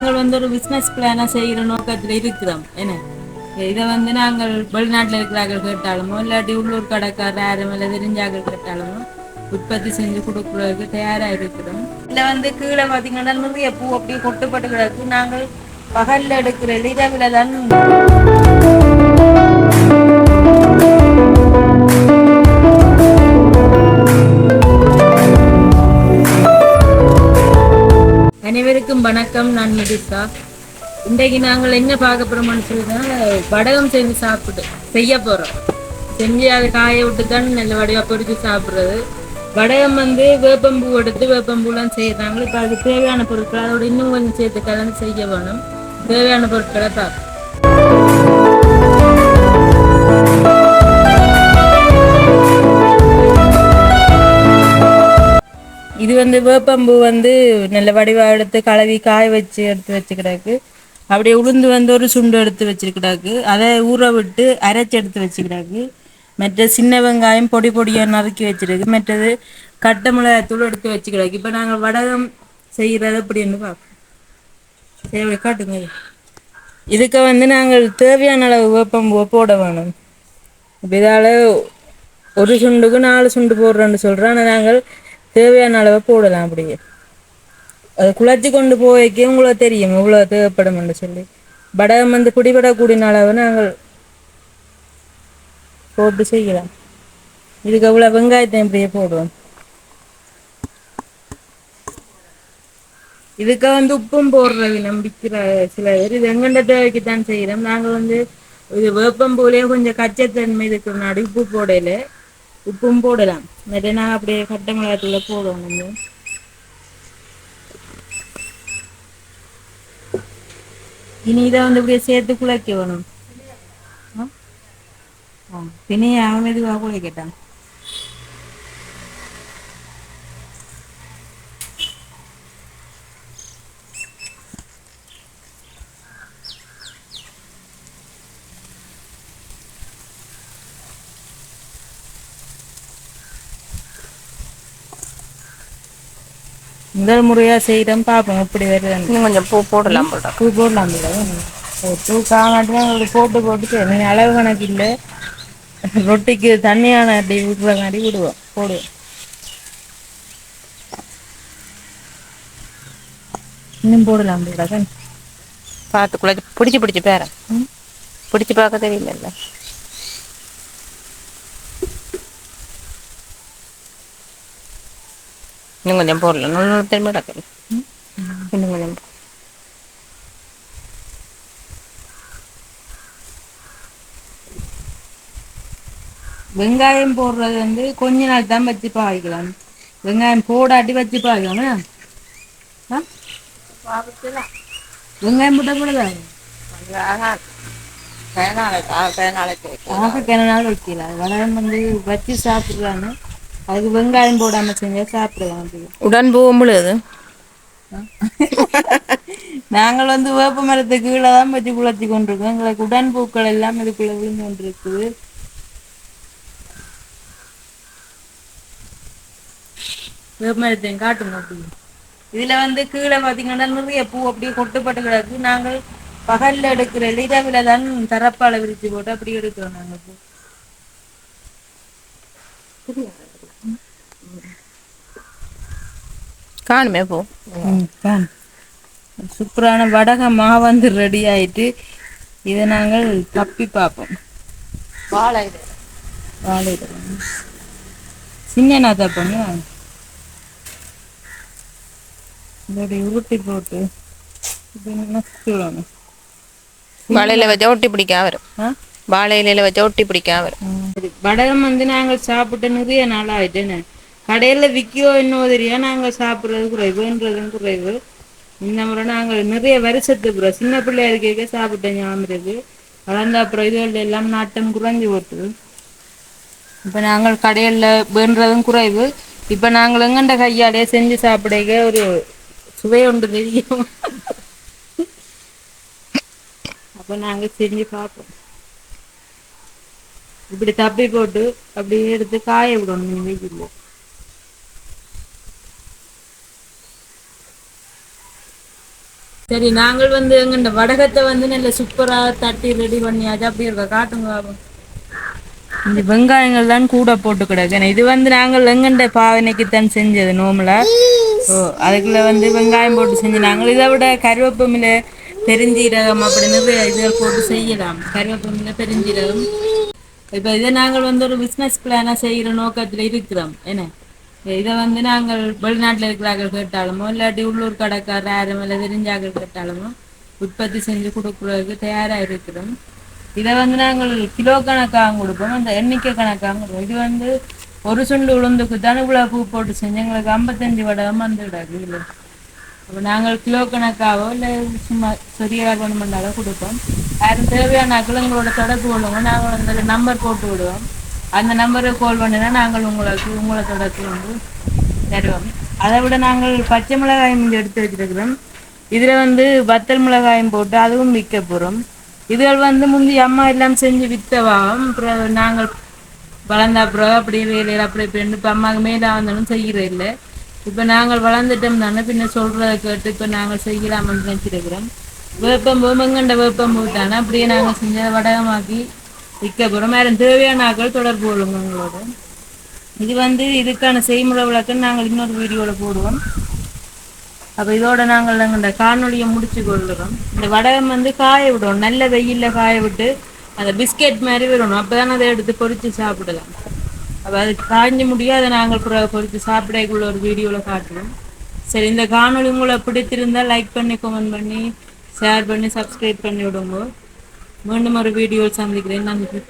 நாங்கள் வந்து ஒரு பிசினஸ் பிளானாக செய்கிற நோக்கத்தில் இருக்கிறோம். என்ன? இதை வந்து நாங்கள் வெளிநாட்டில் இருக்கிறார்கள் கேட்டாலுமோ இல்லாட்டி உள்ளூர் கடைக்காரர் யாரும் இல்லை தெரிஞ்சார்கள் கேட்டாலுமோ உற்பத்தி செஞ்சு கொடுக்குறதுக்கு தயாராக இருக்கிறோம். இதில் வந்து கீழே பார்த்தீங்கன்னா நிறைய பூ அப்படியே கொட்டுப்பட்டு கிடக்கு. நாங்கள் பகலில் எடுக்கிற இரவில் தான் அனைவருக்கும் வணக்கம். நான் மெடிசா இன்றைக்கு நாங்கள் என்ன பார்க்க போறோம்னு சொல்லிதான் வடகம் செஞ்சு சாப்பிட்டு செய்ய போறோம். செஞ்சு அதை காய விட்டு தான் நல்ல வடிவா பொரிச்சு சாப்பிடுறது. வடகம் வந்து வேப்பம்பூ எடுத்து வேப்பம்பூலாம் செய்யறாங்க. இப்போ அதுக்கு தேவையான பொருட்கள் அதோட இன்னும் கொஞ்சம் சேர்த்து கலந்து செய்ய வேணும். தேவையான பொருட்களை பார்ப்போம். வந்து வேப்பம்பூ வந்து நல்ல வடிவா எடுத்து கழுவி காய வச்சு எடுத்து வச்சுக்கிடாக்கு. அப்படியே உளுந்து வந்து ஒரு சுண்டு எடுத்து வச்சிருக்கிறாக்கு அதை ஊற விட்டு அரைச்சி எடுத்து வச்சுக்கிடாக்கு. மற்ற சின்ன வெங்காயம் பொடி பொடியாக நறுக்கி வச்சிருக்கு மற்றது கட்டை மிளகாய் தூள் எடுத்து வச்சுக்கிடாக்கு. இப்போ நாங்கள் வடகம் செய்கிறது அப்படின்னு பார்ப்போம். சரி காட்டுங்க. இதுக்கு வந்து நாங்கள் தேவையான அளவு வேப்பம்பூவை போட வேணும். இப்போ இதால் ஒரு சுண்டுக்கு நாலு சுண்டு போடுறோன்னு சொல்கிறோம் ஆனால் நாங்கள் தேவையான அளவை போடலாம் அப்படியே. அது குழச்சி கொண்டு போய்க்கே உங்களுக்கு தெரியும் இவ்வளோ தேவைப்படும் சொல்லி. வடகம் வந்து பிடிபடக்கூடிய அளவு நாங்கள் போட்டு செய்யலாம். இதுக்கு அவ்வளோ வெங்காயத்தை இப்படியே போடுவோம். இதுக்கு வந்து உப்பும் போடுறது நம்பிக்கிற சில பேர் இது எங்கண்ட தேவைக்கு தான் செய்கிறோம் நாங்கள் வந்து இது வேப்பம் போலே கொஞ்சம் கச்சத்தன்மை இருக்கிறனாடி உப்பு போடல. உப்பும் போடலாம் நிறைய நாங்கள் அப்படியே கட்டை மிளகாத்தூளை போடுவோம் நம்ம இனி இதை வந்து இப்படியே சேர்த்து குழைக்க வேணும் ஆ? ஆ அவன் மெதுவாக குழைக்கட்டான் முதல் முறையா செய்கிறோம் பார்ப்போம் எப்படி வருதுன்னு. இன்னும் கொஞ்சம் பூ போடலாம் போட்டா பூ போடலாம் பூ காமாட்டுதான் உங்களுக்கு போட்டு போட்டு நீ அளவு கணக்கு இல்லை. ரொட்டிக்கு தண்ணியான அப்படி விடுறங்காட்டி விடுவோம் போடுவோம். இன்னும் போடலாம் போடாதான் பார்த்து குழச்சி பிடிச்சி பிடிச்சி பேர. பிடிச்சி பார்க்க தெரியல இன்னும் கொஞ்சம் போடலாம் நூறு நூறு திரும்ப கிடக்குது இன்னும் கொஞ்சம் வெங்காயம் போடுறது வந்து கொஞ்ச நாள் தான் வச்சு பாவிக்கலாம். வெங்காயம் போடாட்டி வச்சு பாவிக்கலாம் வெங்காயம் போட்ட கூடாதா ஆக கிண நாள் வைக்கல. வளரம் வந்து வச்சு சாப்பிடுறான்னு அதுக்கு வெங்காயம் போடாம செஞ்சா சாப்பிடலாம் அப்படி உடன் பூவும் பொழுது? நாங்கள் வந்து வேப்ப மரத்துக்கு கீழே தான் வச்சு குளத்தி கொண்டிருக்கோம். எங்களுக்கு உடன் பூக்கள் எல்லாம் இதுக்குள்ள விழுந்து கொண்டிருக்குது வேப்ப மரத்தையும் காட்டுங்க இதுல வந்து கீழே பாத்தீங்கன்னா நிறைய பூ அப்படியே கொட்டுப்பட்டு கிடக்கு. நாங்கள் பகல்ல எடுக்கிற இரவுல தான் தரப்பால விரிச்சு போட்டு அப்படி எடுக்கிறோம் நாங்க பூ. காணுமே காண். சூப்பரான வடகம் மா வந்து ரெடி ஆயிட்டு இதை நாங்கள் தப்பி பார்ப்போம். வாழை இது வாழை சின்ன தப்பங்க உருட்டி போட்டு இது நசுக்கி விடணும் வாழையில வச்சா ஒட்டி பிடிக்காம வரும். ஆ? வாழை இலையில வச்சா ஒட்டி பிடிக்காம வடகம் வந்து நாங்கள் சாப்பிட்டு நிறைய நாள் ஆயிட்டுன்னு கடையில விற்கியோ என்னவோ தெரியும் நாங்கள் சாப்பிட்றது குறைவுன்றதும் குறைவு. இந்த முறை நாங்கள் நிறைய வருஷத்துக்கு அப்புறம் சின்ன பிள்ளையா இருக்க சாப்பிட்ட ஞாபகம் இருக்கு வளர்ந்த அப்புறம் இதுகள் எல்லாம் நாட்டம் குறைஞ்சி போட்டுது இப்போ நாங்கள் கடையில் வேண்டதும் குறைவு. இப்போ நாங்கள் எங்கண்ட கையாலே செஞ்சு சாப்பிடக்க ஒரு சுவை ஒன்று தெரியும். அப்போ நாங்கள் செஞ்சு பார்ப்போம் இப்படி தப்பி போட்டு அப்படியே எடுத்து காய விடணும் வெயில்ல சரி நாங்கள் வந்து எங்கண்ட வடகத்தை வந்து நல்ல சூப்பரா தட்டி ரெடி பண்ணியாச்சு அப்படி இருக்க? காட்டுங்க. இந்த வெங்காயங்கள் தான் கூட போட்டு கிடக்கு இது வந்து நாங்கள் எங்கண்ட பாவனைக்கு தான் செஞ்சது நோமலா ஓ அதுக்குள்ள வந்து வெங்காயம் போட்டு செஞ்சு நாங்கள் இதை விட கருவேப்பமில பெருஞ்சீரகம் அப்படி நிறைய இதில் போட்டு செய்யலாம். கருவேப்பமில பெருஞ்சீரகம். இப்போ இதை நாங்கள் வந்து ஒரு பிஸ்னஸ் பிளானாக செய்கிற நோக்கத்தில் இருக்கிறோம். என்ன? இதை வந்து நாங்கள் வெளிநாட்டில் இருக்கிறார்கள் கேட்டாலுமோ இல்லாட்டி உள்ளூர் கடைக்காரர் யாரும் இல்லை தெரிஞ்சார்கள் கேட்டாலுமோ உற்பத்தி செஞ்சு கொடுக்குறதுக்கு தயாராக இருக்கிறோம். இதை வந்து நாங்கள் கிலோ கணக்காக கொடுப்போம் அந்த எண்ணிக்கை கணக்காக கொடுப்போம். இது வந்து ஒரு சுண்டு உளுந்துக்கு தனுகுலா பூ போட்டு செஞ்சு எங்களுக்கு ஐம்பத்தஞ்சு வடகம் வந்து விடாது இல்லை அப்போ நாங்கள் கிலோ கணக்காகவோ இல்லை சும்மா சரியாக வேணுமெண்டாலோ கொடுப்போம் யாரும் தேவையான ஆட்கள் தொடர்பு கொள்ளுங்க நாங்கள் அந்த நம்பர் போட்டு விடுவோம் அந்த நம்பரை கால் பண்ணினா நாங்கள் உங்களுக்கு உங்களை தொடர்பு வந்து தருவோம் அதை விட நாங்கள் பச்சை மிளகாயும் இங்கே எடுத்து வச்சிருக்கிறோம் இதில் வந்து வத்தல் மிளகாயும் போட்டு அதுவும் விற்க போகிறோம் இதுகள் வந்து முந்தி அம்மா எல்லாம் செஞ்சு விற்றவாகும் அப்புறம் நாங்கள் வளர்ந்த அப்புறம் அப்படி வேலையில் அப்படி இப்படி இப்போ அம்மாவுக்கு மேலே வந்தாலும் செய்கிறது இல்லை இப்போ நாங்கள் வளர்ந்துட்டோம் தானே பின்ன சொல்கிறத கேட்டு இப்போ நாங்கள் செய்யலாம்னு நினச்சிருக்கிறோம். வேப்பம் மங்கண்ட வேப்பம் தானே அப்படியே நாங்கள் செஞ்ச வடகமாக்கி விற்க போகிறோம் வேறு தேவையான ஆக்கள் தொடர்பு கொள்ளுங்க உங்களோட. இது வந்து இதுக்கான செய்முறை விளக்கம் நாங்கள் இன்னொரு வீடியோவில் போடுவோம். அப்போ இதோட நாங்கள் எங்கள் காணொலியை முடிச்சு கொள்ளுறோம் இந்த வடகம் வந்து காய விடுவோம். நல்ல வெயிலில் காய விட்டு அந்த பிஸ்கெட் மாதிரி விடணும். அப்போ தான் அதை எடுத்து பொரித்து சாப்பிடலாம். அப்போ அது காய்ஞ்ச முடியும் அதை நாங்கள் பொறுத்து சாப்பிடக்குள்ள ஒரு வீடியோவில் காட்டுவோம். சரி இந்த காணொலி உங்களை பிடித்திருந்தால் லைக் பண்ணி கமெண்ட் பண்ணி ஷேர் பண்ணி சப்ஸ்கிரைப் பண்ணி விடுங்க. மீண்டும் ஒரு வீடியோ சந்திக்கிறேன். நன்றி.